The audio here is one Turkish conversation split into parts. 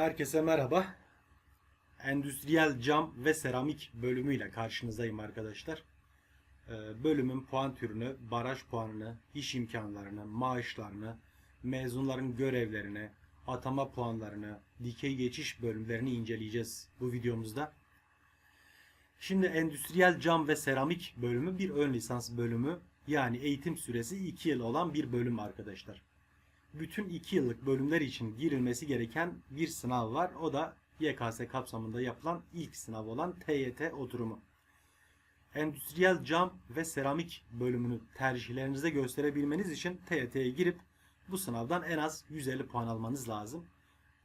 Herkese merhaba. Endüstriyel cam ve seramik bölümüyle karşınızdayım arkadaşlar. Ee, Bölümün puan türünü, baraj puanını, iş imkanlarını, maaşlarını, mezunların görevlerini, atama puanlarını, dikey geçiş bölümlerini inceleyeceğiz bu videomuzda. Şimdi endüstriyel cam ve seramik bölümü bir ön lisans bölümü yani eğitim süresi 2 yıl olan bir bölüm arkadaşlar bütün 2 yıllık bölümler için girilmesi gereken bir sınav var. O da YKS kapsamında yapılan ilk sınav olan TYT oturumu. Endüstriyel cam ve seramik bölümünü tercihlerinize gösterebilmeniz için TYT'ye girip bu sınavdan en az 150 puan almanız lazım.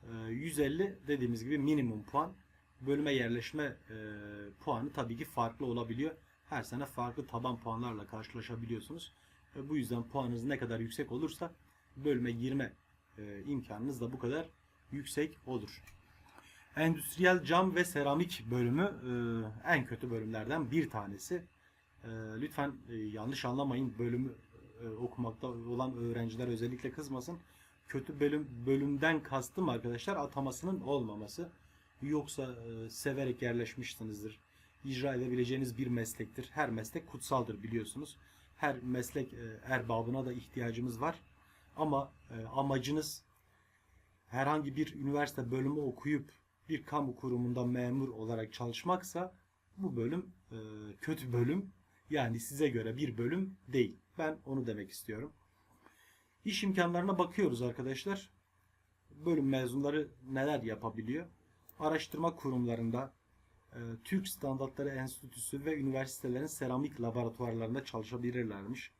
Ee, 150 dediğimiz gibi minimum puan. Bölüme yerleşme e, puanı tabii ki farklı olabiliyor. Her sene farklı taban puanlarla karşılaşabiliyorsunuz. Ve bu yüzden puanınız ne kadar yüksek olursa bölüme girme e, imkanınız da bu kadar yüksek olur. Endüstriyel cam ve seramik bölümü e, en kötü bölümlerden bir tanesi. E, lütfen yanlış anlamayın bölümü okumakta olan öğrenciler özellikle kızmasın. Kötü bölüm bölümden kastım arkadaşlar atamasının olmaması. Yoksa severek yerleşmişsinizdir. İcra edebileceğiniz bir meslektir. Her meslek kutsaldır biliyorsunuz. Her meslek erbabına da ihtiyacımız var. Ama e, amacınız herhangi bir üniversite bölümü okuyup bir kamu kurumunda memur olarak çalışmaksa bu bölüm e, kötü bölüm. Yani size göre bir bölüm değil. Ben onu demek istiyorum. İş imkanlarına bakıyoruz arkadaşlar. Bölüm mezunları neler yapabiliyor? Araştırma kurumlarında, e, Türk Standartları Enstitüsü ve üniversitelerin seramik laboratuvarlarında çalışabilirlermiş.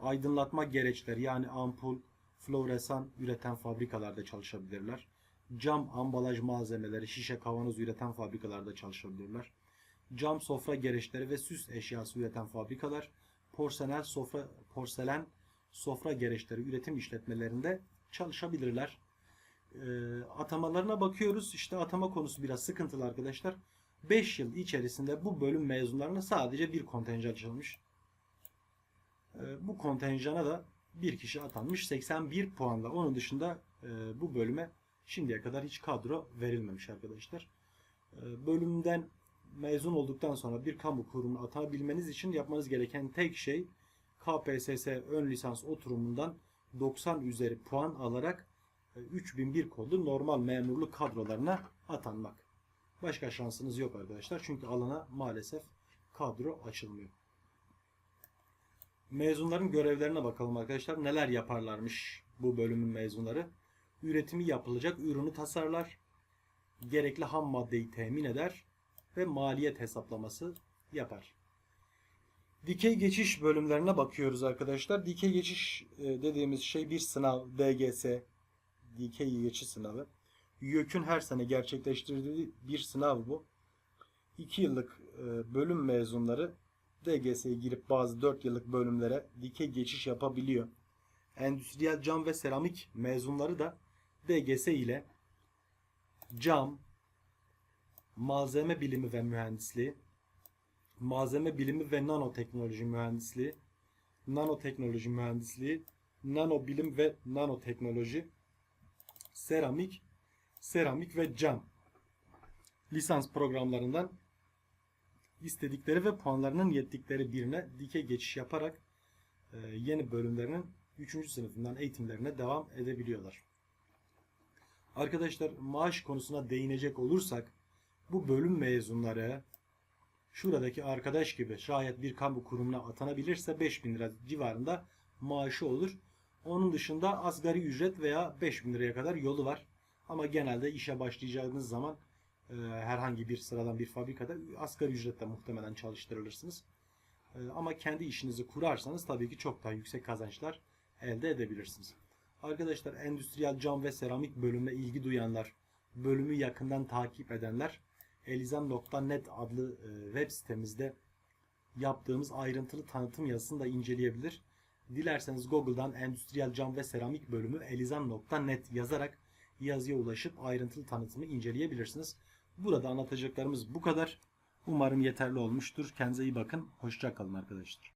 Aydınlatma gereçleri yani ampul, floresan üreten fabrikalarda çalışabilirler. Cam ambalaj malzemeleri, şişe kavanoz üreten fabrikalarda çalışabilirler. Cam sofra gereçleri ve süs eşyası üreten fabrikalar, porselen sofra porselen sofra gereçleri üretim işletmelerinde çalışabilirler. E, atamalarına bakıyoruz. İşte atama konusu biraz sıkıntılı arkadaşlar. 5 yıl içerisinde bu bölüm mezunlarına sadece bir kontenjan açılmış. E, bu kontenjana da bir kişi atanmış 81 puanla. Onun dışında e, bu bölüme şimdiye kadar hiç kadro verilmemiş arkadaşlar. E, bölümden mezun olduktan sonra bir kamu kurumuna atanabilmeniz için yapmanız gereken tek şey KPSS ön lisans oturumundan 90 üzeri puan alarak e, 3001 kodlu normal memurluk kadrolarına atanmak. Başka şansınız yok arkadaşlar. Çünkü alana maalesef kadro açılmıyor. Mezunların görevlerine bakalım arkadaşlar. Neler yaparlarmış bu bölümün mezunları? Üretimi yapılacak ürünü tasarlar. Gerekli ham maddeyi temin eder ve maliyet hesaplaması yapar. Dikey geçiş bölümlerine bakıyoruz arkadaşlar. Dikey geçiş e, dediğimiz şey bir sınav, DGS, dikey geçiş sınavı. YÖK'ün her sene gerçekleştirdiği bir sınav bu. 2 yıllık e, bölüm mezunları DGS'ye girip bazı 4 yıllık bölümlere dikey geçiş yapabiliyor. Endüstriyel cam ve seramik mezunları da DGS ile cam, malzeme bilimi ve mühendisliği, malzeme bilimi ve nanoteknoloji mühendisliği, nanoteknoloji mühendisliği, nano bilim ve nanoteknoloji, seramik, seramik ve cam lisans programlarından istedikleri ve puanlarının yettikleri birine dikey geçiş yaparak e, yeni bölümlerinin 3. sınıfından eğitimlerine devam edebiliyorlar. Arkadaşlar maaş konusuna değinecek olursak bu bölüm mezunları şuradaki arkadaş gibi şayet bir kamu kurumuna atanabilirse 5000 lira civarında maaşı olur. Onun dışında asgari ücret veya 5000 liraya kadar yolu var. Ama genelde işe başlayacağınız zaman herhangi bir sıradan bir fabrikada asgari ücretle muhtemelen çalıştırılırsınız. E, ama kendi işinizi kurarsanız tabii ki çok daha yüksek kazançlar elde edebilirsiniz. Arkadaşlar endüstriyel cam ve seramik bölümüne ilgi duyanlar, bölümü yakından takip edenler elizan.net adlı e, web sitemizde yaptığımız ayrıntılı tanıtım yazısını da inceleyebilir. Dilerseniz Google'dan endüstriyel cam ve seramik bölümü elizan.net yazarak yazıya ulaşıp ayrıntılı tanıtımı inceleyebilirsiniz. Burada anlatacaklarımız bu kadar. Umarım yeterli olmuştur. Kendinize iyi bakın. Hoşça kalın arkadaşlar.